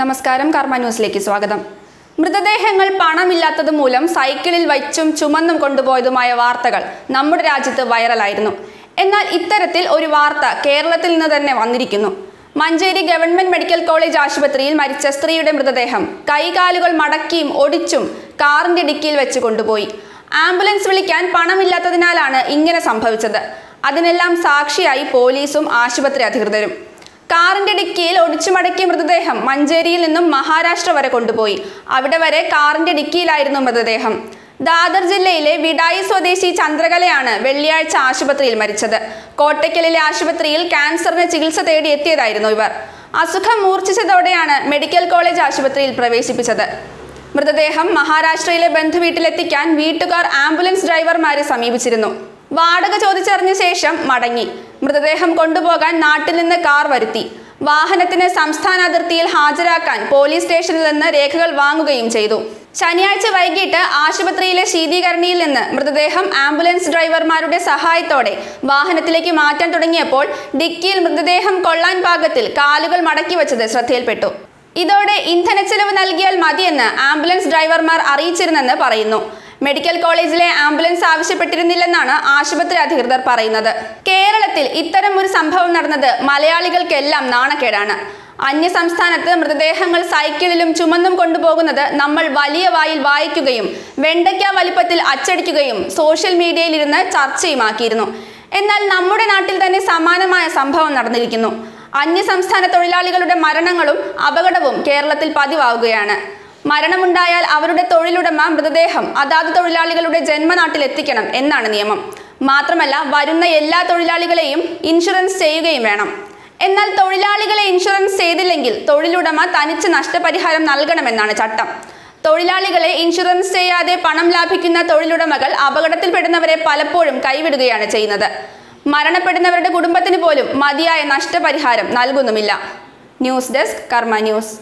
നമസ്കാരം കർമ്മ ന്യൂസിലേക്ക് സ്വാഗതം. മൃതദേഹങ്ങൾ പണമില്ലാത്തത് മൂലം സൈക്കിളിൽ വച്ചും ചുമന്നും കൊണ്ടുപോയതുമായ വാർത്തകൾ നമ്മുടെ രാജ്യത്ത് വൈറലായിരുന്നു. എന്നാൽ ഇത്തരത്തിൽ ഒരു വാർത്ത കേരളത്തിൽ നിന്ന് തന്നെ വന്നിരിക്കുന്നു. മഞ്ചേരി ഗവൺമെന്റ് മെഡിക്കൽ കോളേജ് ആശുപത്രിയിൽ മരിച്ച സ്ത്രീയുടെ മൃതദേഹം കൈകാലുകൾ മടക്കിയും ഒടിച്ചും കാറിന്റെ ഡിക്കിയിൽ വെച്ച് കൊണ്ടുപോയി. ആംബുലൻസ് വിളിക്കാൻ പണമില്ലാത്തതിനാലാണ് ഇങ്ങനെ സംഭവിച്ചത്. അതിനെല്ലാം സാക്ഷിയായി പോലീസും ആശുപത്രി അധികൃതരും. കാറിന്റെ ഡിക്കിയിൽ ഒടിച്ചു മടക്കിയ മൃതദേഹം മഞ്ചേരിയിൽ നിന്നും മഹാരാഷ്ട്ര വരെ കൊണ്ടുപോയി. അവിടെ വരെ കാറിന്റെ ഡിക്കിയിലായിരുന്നു മൃതദേഹം. ദാദർ ജില്ലയിലെ വിടായി സ്വദേശി ചന്ദ്രകലയാണ് വെള്ളിയാഴ്ച ആശുപത്രിയിൽ മരിച്ചത്. കോട്ടയ്ക്കലിലെ ആശുപത്രിയിൽ ക്യാൻസറിന് ചികിത്സ തേടി എത്തിയതായിരുന്നു ഇവർ. അസുഖം മൂർച്ഛിച്ചതോടെയാണ് മെഡിക്കൽ കോളേജ് ആശുപത്രിയിൽ പ്രവേശിപ്പിച്ചത്. മൃതദേഹം മഹാരാഷ്ട്രയിലെ ബന്ധുവീട്ടിലെത്തിക്കാൻ വീട്ടുകാർ ആംബുലൻസ് ഡ്രൈവർമാരെ സമീപിച്ചിരുന്നു. വാടക ചോദിച്ചറിഞ്ഞ ശേഷം മടങ്ങി. മൃതദേഹം കൊണ്ടുപോകാൻ നാട്ടിൽ നിന്ന് കാർ വരുത്തി. വാഹനത്തിന് സംസ്ഥാന അതിർത്തിയിൽ ഹാജരാക്കാൻ പോലീസ് സ്റ്റേഷനിൽ നിന്ന് രേഖകൾ വാങ്ങുകയും ചെയ്തു. ശനിയാഴ്ച വൈകിട്ട് ആശുപത്രിയിലെ ശീതീകരണിയിൽ നിന്ന് മൃതദേഹം ആംബുലൻസ് ഡ്രൈവർമാരുടെ സഹായത്തോടെ വാഹനത്തിലേക്ക് മാറ്റാൻ തുടങ്ങിയപ്പോൾ ഡിക്കിയിൽ മൃതദേഹം കൊള്ളാൻ പാകത്തിൽ കാലുകൾ മടക്കി വച്ചത് ശ്രദ്ധയിൽപ്പെട്ടു. ഇതോടെ ഇന്ധന ഇന്ധനച്ചെലവ് നൽകിയാൽ മതിയെന്ന് ആംബുലൻസ് ഡ്രൈവർമാർ അറിയിച്ചിരുന്നെന്ന് പറയുന്നു. മെഡിക്കൽ കോളേജിലെ ആംബുലൻസ് ആവശ്യപ്പെട്ടിരുന്നില്ലെന്നാണ് ആശുപത്രി അധികൃതർ പറയുന്നത്. കേരളത്തിൽ ഇത്തരം ഒരു സംഭവം നടന്നത് മലയാളികൾക്കെല്ലാം നാണക്കേടാണ്. അന്യ സംസ്ഥാനത്ത് മൃതദേഹങ്ങൾ സൈക്കിളിലും ചുമന്നും കൊണ്ടുപോകുന്നത് നമ്മൾ വലിയ വായിൽ വായിക്കുകയും വെണ്ടയ്ക്ക വലിപ്പത്തിൽ അച്ചടിക്കുകയും സോഷ്യൽ മീഡിയയിൽ ഇരുന്ന് ചർച്ചയുമാക്കിയിരുന്നു. എന്നാൽ നമ്മുടെ നാട്ടിൽ തന്നെ സമാനമായ സംഭവം നടന്നിരിക്കുന്നു. അന്യ സംസ്ഥാന തൊഴിലാളികളുടെ മരണങ്ങളും അപകടവും കേരളത്തിൽ പതിവാവുകയാണ് മരണമുണ്ടായാൽ അവരുടെ തൊഴിലുടമ മൃതദേഹം അതാത് തൊഴിലാളികളുടെ ജന്മനാട്ടിൽ എത്തിക്കണം എന്നാണ് നിയമം. മാത്രമല്ല വരുന്ന എല്ലാ തൊഴിലാളികളെയും ഇൻഷുറൻസ് ചെയ്യുകയും വേണം. എന്നാൽ തൊഴിലാളികളെ ഇൻഷുറൻസ് ചെയ്തില്ലെങ്കിൽ തൊഴിലുടമ തനിച്ച് നഷ്ടപരിഹാരം നൽകണമെന്നാണ് ചട്ടം. തൊഴിലാളികളെ ഇൻഷുറൻസ് ചെയ്യാതെ പണം ലാഭിക്കുന്ന തൊഴിലുടമകൾ അപകടത്തിൽപ്പെടുന്നവരെ പലപ്പോഴും കൈവിടുകയാണ് ചെയ്യുന്നത്. മരണപ്പെടുന്നവരുടെ കുടുംബത്തിന് പോലും മതിയായ നഷ്ടപരിഹാരം നൽകുന്നുമില്ല. News desk Karma news.